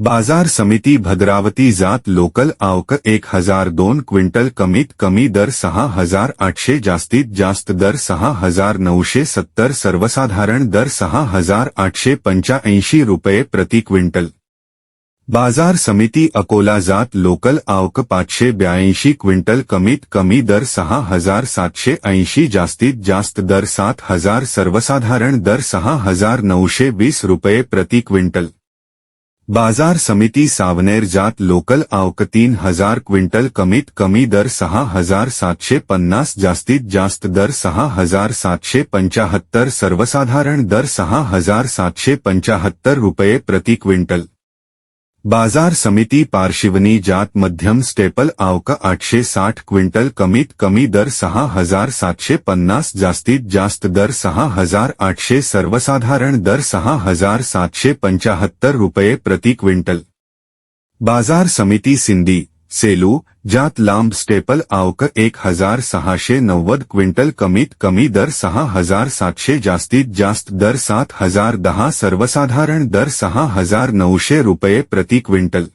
बाज़ार समिती भद्रावती जात लोकल आवक एक हज़ार दोन क्विंटल कमीत कमी दर सहा हज़ार आठशे जास्तीत जास्त दर सहा हज़ार नऊशे सत्तर सर्वसाधारण दर सहा हज़ार आठशे पंच्याऐंशी रुपये प्रति क्विंटल. बाज़ार समिती अकोला जात लोकल आवक पाचशे ब्याऐंशी क्विंटल कमीत कमी दर सहा हज़ार सातशे ऐंशी जास्तीत जास्त दर सात हज़ार सर्वसाधारण दर सहा हज़ार नऊशे वीस रुपये प्रति क्विंटल. बाज़ार समिति सावनेर जात लोकल आवक तीन हज़ार क्विंटल कमीत कमी दर सहा हज़ार सातशे पन्नास जास्तीत जास्त दर सहा हज़ार सातशे पंचाहत्तर सर्वसाधारण दर सहा हज़ार सातशे पंचाहत्तर रुपये प्रति क्विंटल. बाज़ार समिति पार्शिवनी जात मध्यम स्टेपल आवका आठशे साठ क्विंटल कमीत कमी दर सहा हज़ार सातशे पन्नास जास्तीत जास्त दर सहा हज़ार आठशे सर्वसाधारण दर सहा हज़ार सातशे पंचाहत्तर रुपये प्रति क्विंटल. बाज़ार समिति सिंधी सेलू ज्यात लांब स्टेपल आवक एक हज़ार सहाशे नव्वद क्विंटल कमीत कमी दर सहा हज़ार सातशे जास्तीत जास्त दर सात हज़ार दहा सर्वसाधारण दर सहा हज़ार नऊशे रुपये प्रति क्विंटल.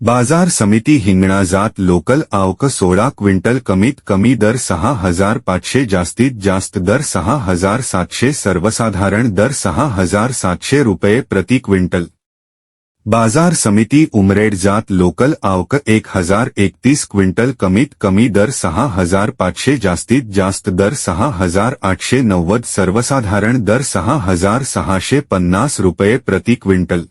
बाज़ार समिती हिंगणा जात लोकल आवक सोळा क्विंटल कमीत कमी दर सहा हज़ार पाचशे जास्तीत जास्त दर सहा हज़ार सातशे सर्वसाधारण दर सहा हज़ार सातशे रुपये प्रति क्विंटल. बाज़ार समिति उमरेड जात लोकल आवक एक हज़ार एकतीस क्विंटल कमीत कमी दर सहा हज़ार पाचशे जास्तीत जास्त दर सहा हज़ार आठशे नव्वद सर्वसाधारण दर सहा हज़ार सहाशे पन्नास रुपये प्रति क्विंटल.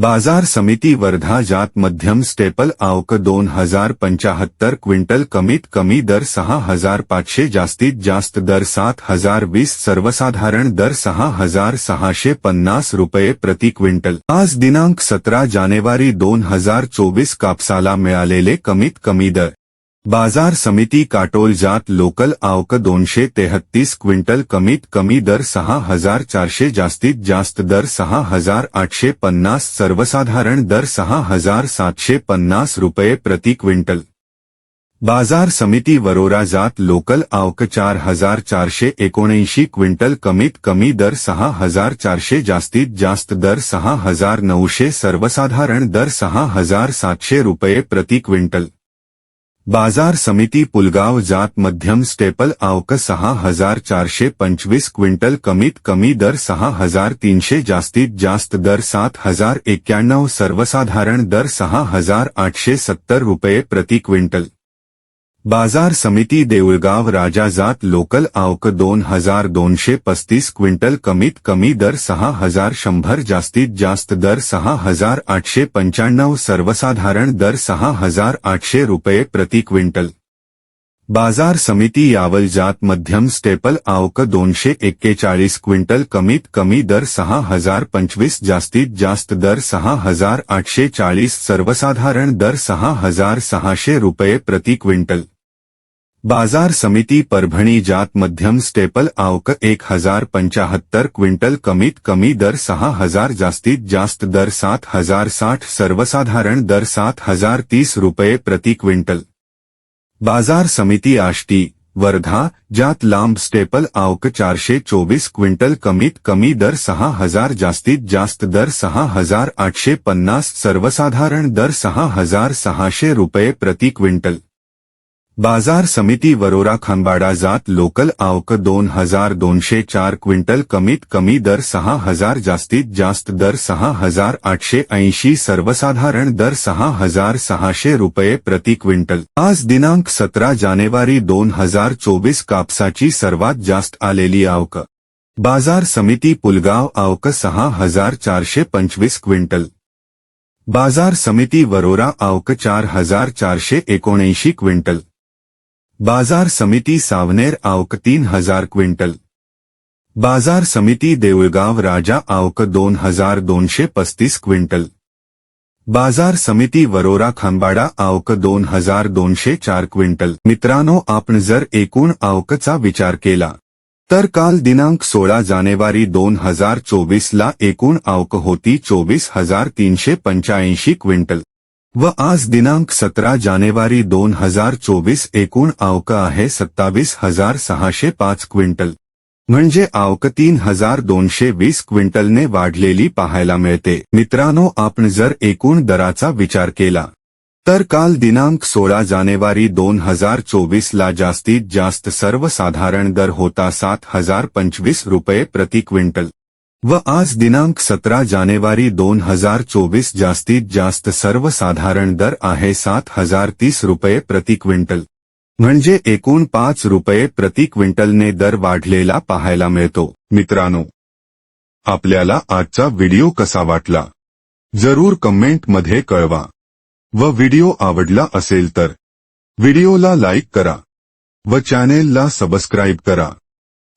बाज़ार समिति वर्धा जात मध्यम स्टेपल आवक दोन हज़ार पंचहत्तर क्विंटल कमीत कमी दर सहा हज़ार पांचे जास्तीत जास्त दर सात हज़ार वीस सर्वसाधारण दर सहा हज़ार सहाशे पन्नास रुपये प्रति क्विंटल. आज दिनांक सत्रह जानेवारी दोन हज़ार चौबीस कापसाला मिळालेले कमीत कमी दर. बाज़ार समिती काटोल जात लोकल आवक दोनशे तेहत्तीस क्विंटल कमीत कमी दर सहा हज़ार चारशे जास्तीत जास्त दर सहा हज़ार आठशे पन्नास सर्वसाधारण दर सहा हज़ार सातशे पन्नास रुपये प्रति क्विंटल. बाज़ार समिती वरोरा जात लोकल आवक चार हज़ार चारशे एकोणऐंशी क्विंटल कमीत कमी दर सहा हज़ार चारशे जास्तीत जास्त दर सहा हज़ार नऊशे सर्वसाधारण दर सहा हज़ार सातशे रुपये प्रति क्विंटल. बाज़ार समिति पुलगाव जात मध्यम स्टेपल आवक सहा हज़ार चारशे पंचवीस क्विंटल कमीत कमी दर सहा हज़ार तीनशे जास्तीत जास्त दर सात हज़ार एक्क्याण्णव सर्वसाधारण दर सहा हज़ार आठशे सत्तर रुपये प्रति क्विंटल। बाज़ार समिती देऊळगाव राजा जात लोकल आवक दोन हज़ार दोनशे पस्तीस क्विंटल कमीत कमी दर सहा हज़ार शंभर जास्तीत जास्त दर सहा हज़ार आठशे पंच्याण्णव सर्वसाधारण दर सहा हज़ार आठशे रुपये प्रति क्विंटल. बाज़ार समिती यावल जात मध्यम स्टेपल आवक दोनशे एक्केचाळीस क्विंटल कमीत कमी दर सहा हज़ार पंचवीस जास्तीत जास्त दर सहा हज़ार आठशे चाळीस सर्वसाधारण दर सहा हज़ार सहाशे रुपये प्रति क्विंटल. बाज़ार समिती परभणी जात मध्यम स्टेपल आवक एक हज़ार पंचाहत्तर क्विंटल कमीत कमी दर सहा हज़ार जास्तीत जास्त दर सात हज़ार साठ सर्वसाधारण दर सात हज़ार तीस रुपये प्रति क्विंटल. बाज़ार समिती आष्टी, वर्धा, जात लांब स्टेपल आवक चारशे चोवीस क्विंटल कमीत कमी दर सहा हज़ार जास्तीत जास्त दर सहा हज़ार आठशे पन्नास सर्वसाधारण दर सहा हज़ार सहाशे रुपये प्रति क्विंटल. बाजार समिती वरोरा खांबाडा जात लोकल आवक दोन हजार दोनशे चार क्विंटल कमीत कमी दर सहा हजार जास्तीत जास्त दर सहा हजार आठशे ऐंशी सर्वसाधारण दर सहा हजार सहाशे रुपये प्रति क्विंटल. आज दिनांक सतरा जानेवारी दोन हजार चोवीस कापसाची सर्वात जास्त आलेली आवक. बाजार समिती पुलगाव आवक सहा हजार चारशे पंचवीस क्विंटल. बाजार समिती वरोरा आवक चार हजार चारशे एकोणऐंशी क्विंटल. बाजार समिती सावनेर आवक तीन हजार क्विंटल. बाजार समिती देऊळगाव राजा आवक दोन हजार दोनशे पस्तीस क्विंटल. बाजार समिती वरोरा खांबाडा आवक दोन हजार दोनशे चार क्विंटल. मित्रांनो आपण जर एकूण आवकचा विचार केला तर काल दिनांक सोळा जानेवारी दोन हजार चोवीसला एकूण आवक होती चोवीस हजार तीनशे पंच्याऐंशी क्विंटल. व आज दिनांक सतरा जानेवारी दोन हजार चोवीस एकूण आवक आहे सत्तावीस हजार सहाशे पाच क्विंटल. म्हणजे आवक तीन हजार दोनशे वीस क्विंटलने वाढलेली पाहायला मिळते. मित्रांनो आपण जर एकूण दराचा विचार केला तर काल दिनांक सोळा जानेवारी दोन हजार चोवीस ला जास्तीत जास्त सर्वसाधारण दर होता सात हजार पंचवीस रुपये प्रति क्विंटल. व आज दिनांक सतरा जानेवारी दोन हजार चोवीस जास्तीत जास्त सर्वसाधारण दर आहे सात हजार तीस रुपये प्रति क्विंटल. म्हणजे एकूण पाच रुपये प्रति क्विंटलने दर वाढलेला पाहायला मिळतो. मित्रांनो आपल्याला आजचा व्हिडिओ कसा वाटला? जरूर कमेंटमध्ये कळवा. व व्हिडिओ आवडला असेल तर व्हिडिओला लाईक करा. व चॅनेलला सबस्क्राईब करा.